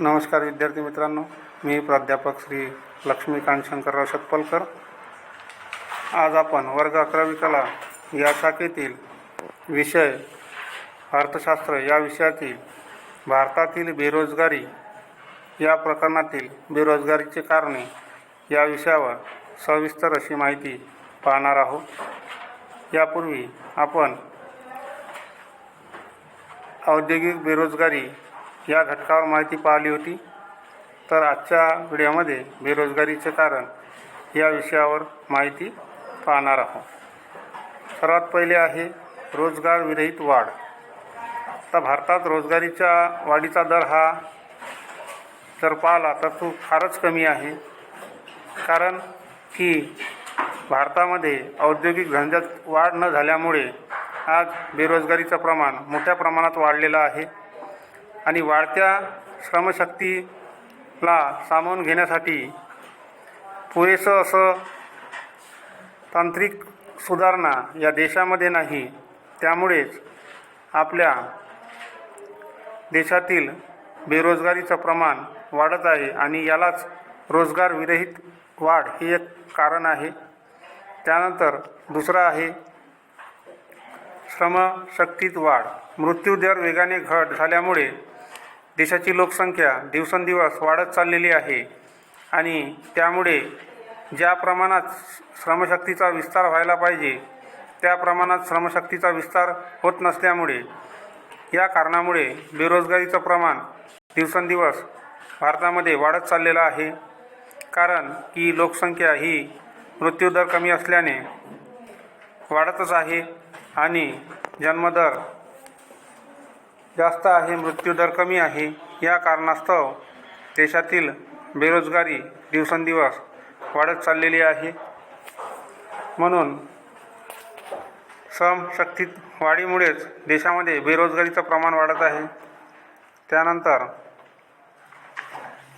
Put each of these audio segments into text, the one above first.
नमस्कार विद्यार्थी मित्रांनो. मी प्राध्यापक श्री लक्ष्मीकांत शंकरराव शतपलकर आज आपण वर्ग अकरावी कला या शाखेतील विषय अर्थशास्त्र या विषयातील भारतातील बेरोजगारी या प्रकरणातील बेरोजगारीचे कारणे या विषयावर सविस्तर अशी माहिती पाहणार आहोत. यापूर्वी आपण औद्योगिक बेरोजगारी या घटकावर माहिती पाहिली होती. तर आजच्या व्हिडिओमध्ये बेरोजगारीचे कारण या विषयावर माहिती पाहणार आहोत. सर्वात पहिले आहे रोजगार विरहित वाढ. तर भारतात रोजगारीच्या वाढीचा दर हा जर पाहिला तर तो फारच कमी आहे. कारण की भारतामध्ये औद्योगिक धंद्यात वाढ न झाल्यामुळे आज बेरोजगारीचं प्रमाण मोठ्या प्रमाणात वाढलेलं आहे. आणि वाढत्या श्रमशक्तीला सामावून घेण्यासाठी पुरेसं असं तांत्रिक सुधारणा या देशामध्ये नाही त्यामुळेच आपल्या देशातील बेरोजगारीचं प्रमाण वाढत आहे आणि यालाच रोजगार विरहित वाढ हे एक कारण आहे. त्यानंतर दुसरं आहे श्रमशक्तीत वाढ. मृत्यूदर वेगाने घट झाल्यामुळे देशाची लोकसंख्या दिवसेंदिवस वाढत चाललेली आहे आणि त्यामुळे ज्या प्रमाणात श्रमशक्तीचा विस्तार व्हायला पाहिजे त्या प्रमाणात श्रमशक्तीचा विस्तार होत नसल्यामुळे या कारणामुळे बेरोजगारीचं प्रमाण दिवसेंदिवस भारतामध्ये वाढत चाललेलं आहे. कारण की लोकसंख्या ही मृत्यूदर कमी असल्याने वाढतच आहे आणि जन्मदर जास्त आहे मृत्यूदर कमी आहे या कारणास्तव देशातील बेरोजगारी दिवसेंदिवस वाढत चाललेली आहे. म्हणून श्रमशक्तीत वाढीमुळेच देशामध्ये बेरोजगारीचं प्रमाण वाढत आहे. त्यानंतर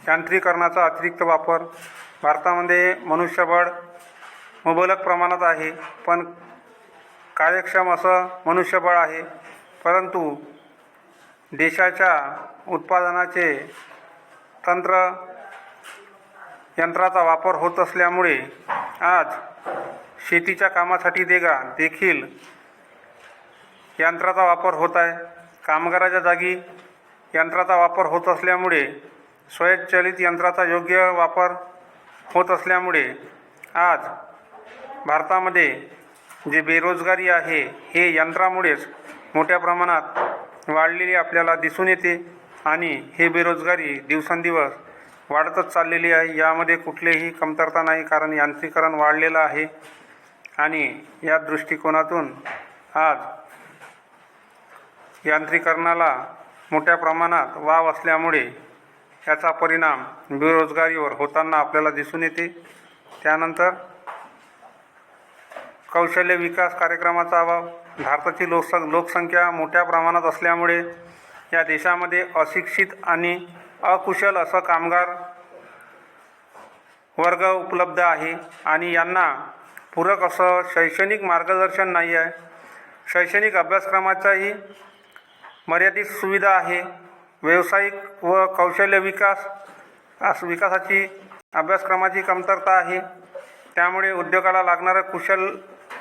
यांत्रिकरणाचा अतिरिक्त वापर. भारतामध्ये मनुष्यबळ मुबलक प्रमाणात आहे पण कार्यक्षम असं मनुष्यबळ आहे. परंतु देशाच्या उत्पादनाचे तंत्र यंत्राचा वापर होत असल्यामुळे आज शेतीच्या कामासाठी देगा देखील यंत्राचा वापर होत आहे. कामगाराच्या जागी यंत्राचा वापर होत असल्यामुळे स्वयंचलित यंत्राचा योग्य वापर होत असल्यामुळे आज भारतामध्ये जे बेरोजगारी आहे हे यंत्रामुळेच मोठ्या प्रमाणात वाढलेली आपल्याला दिसून येते आणि हे बेरोजगारी दिवसेंदिवस वाढतच चाललेली आहे. यामध्ये कुठलीही कमतरता नाही कारण यांत्रिकरण वाढलेलं आहे आणि या दृष्टिकोनातून आज यांत्रिकरणाला मोठ्या प्रमाणात वाव असल्यामुळे याचा परिणाम बेरोजगारीवर होताना आपल्याला दिसून येते. त्यानंतर कौशल्य विकास कार्यक्रमाचा अभाव भारताची लोकस लोकसंख्या मोठ्या प्रमाणात असल्यामुळे या देशामध्ये अशिक्षित आणि अकुशल असं कामगार वर्ग उपलब्ध आहे आणि यांना पूरक असं शैक्षणिक मार्गदर्शन नाही आहे. शैक्षणिक अभ्यासक्रमाचाही मर्यादित सुविधा आहे. व्यावसायिक व कौशल्य विकास अस विकासाची अभ्यासक्रमाची कमतरता आहे. त्यामुळे उद्योगाला लागणारं कुशल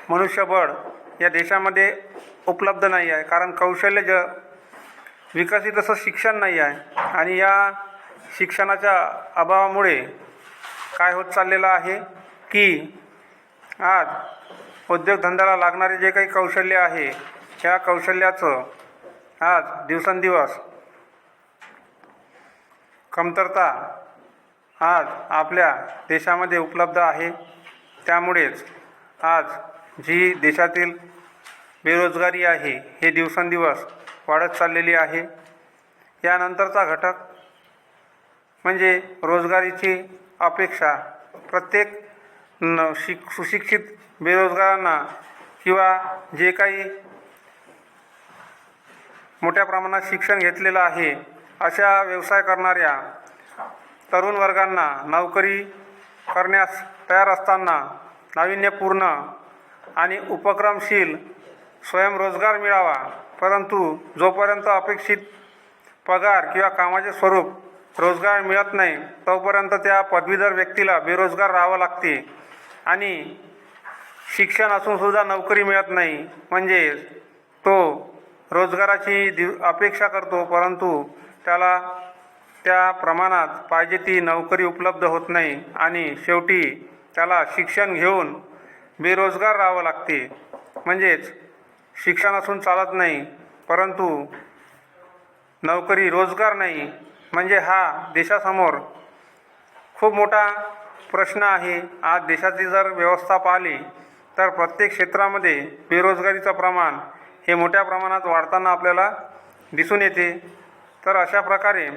मनुष्यबळ या देशामध्ये उपलब्ध नाही आहे. कारण कौशल्य ज विकसित असं शिक्षण नाही आहे. आणि या शिक्षणाच्या अभावामुळे काय होत चाललेलं आहे की आज उद्योगधंद्याला लागणारे जे काही कौशल्य आहे त्या कौशल्याचं आज दिवसेंदिवस कमतरता आज आपल्या देशामध्ये उपलब्ध आहे. त्यामुळेच आज जी देशातील बेरोजगारी आहे हे दिवसेंदिवस वाढत चाललेली आहे. यानंतरचा घटक म्हणजे रोजगारीची अपेक्षा. प्रत्येक न शिक सुशिक्षित बेरोजगारांना किंवा जे काही मोठ्या प्रमाणात शिक्षण घेतलेलं आहे अशा व्यवसाय करणाऱ्या तरुण वर्गांना नोकरी करण्यास तयार असताना नाविन्यपूर्ण आणि उपक्रमशील स्वयंरोजगार मिळावा. परंतु जोपर्यंत अपेक्षित पगार किंवा कामाचे स्वरूप रोजगार मिळत नाही तोपर्यंत त्या पदवीधर व्यक्तीला बेरोजगार राहावं लागते. आणि शिक्षण असूनसुद्धा नोकरी मिळत नाही. म्हणजे तो रोजगाराची दि अपेक्षा करतो परंतु त्याला त्या प्रमाणात पाहिजे ती नोकरी उपलब्ध होत नाही. आणि शेवटी त्याला शिक्षण घेऊन बेरोजगार राहावं लागते. म्हणजेच शिक्षण असून चालत नाही परंतु नोकरी रोजगार नाही म्हणजे हा देशासमोर खूप मोठा प्रश्न आहे. आज देशाची जर व्यवस्था पाहिली तर प्रत्येक क्षेत्रामध्ये बेरोजगारीचं प्रमाण हे मोठ्या प्रमाणात वाढताना आपल्याला दिसून येते. तर अशा प्रकारे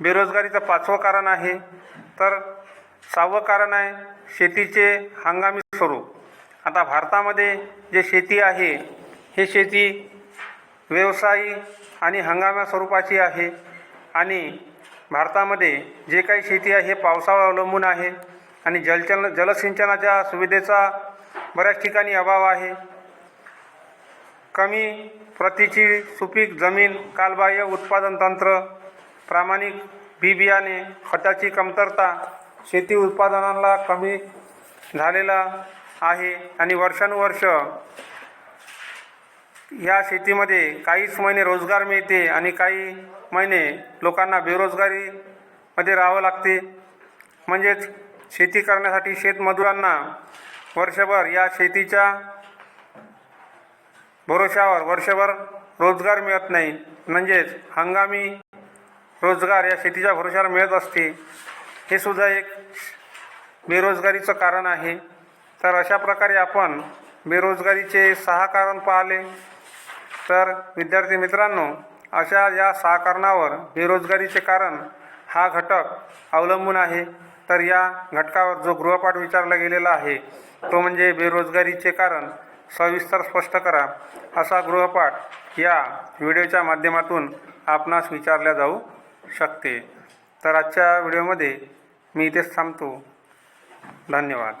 बेरोजगारीचं पाचवं कारण आहे. तर सहावं कारण आहे शेतीचे हंगामी स्वरूप. आता भारतामध्ये जे शेती आहे हे शेती व्यवसायी आणि हंगामा स्वरूपाची आहे. आणि भारतामध्ये जे काही शेती आहे हे पावसावर अवलंबून आहे. आणि जलचल जलसिंचनाच्या सुविधेचा बऱ्याच ठिकाणी अभाव आहे. कमी प्रतीची सुपीक जमीन कालबाह्य उत्पादन तंत्र प्रामाणिक बी बियाणे खताची कमतरता शेती उत्पादनाला कमी झालेला आहे आणि वर्षानुवर्ष या शेतीमध्ये काहीच महिने रोजगार मिळते आणि काही महिने लोकांना बेरोजगारीमध्ये राहावं लागते. म्हणजेच शेती करण्यासाठी शेतमजुरांना वर्षभर या शेतीच्या भरोशावर वर्षभर रोजगार मिळत नाही. म्हणजेच हंगामी रोजगार या शेतीच्या भरोशावर मिळत असते. हे सुद्धा एक बेरोजगारीचं कारण आहे. तर अशा प्रकारे आपण बेरोजगारीचे सहा कारण पाहिले. तर विद्यार्थी मित्रांनो अशा या सहा कारणावर बेरोजगारीचे कारण हा घटक अवलंबून आहे. तर या घटकावर जो गृहपाठ विचारला गेलेला आहे तो म्हणजे बेरोजगारीचे कारण सविस्तर स्पष्ट करा. असा गृहपाठ या व्हिडिओच्या माध्यमातून आपणास विचारल्या जाऊ शकते. तर आजच्या व्हिडिओमध्ये मी इथेच थांबतो. धन्यवाद.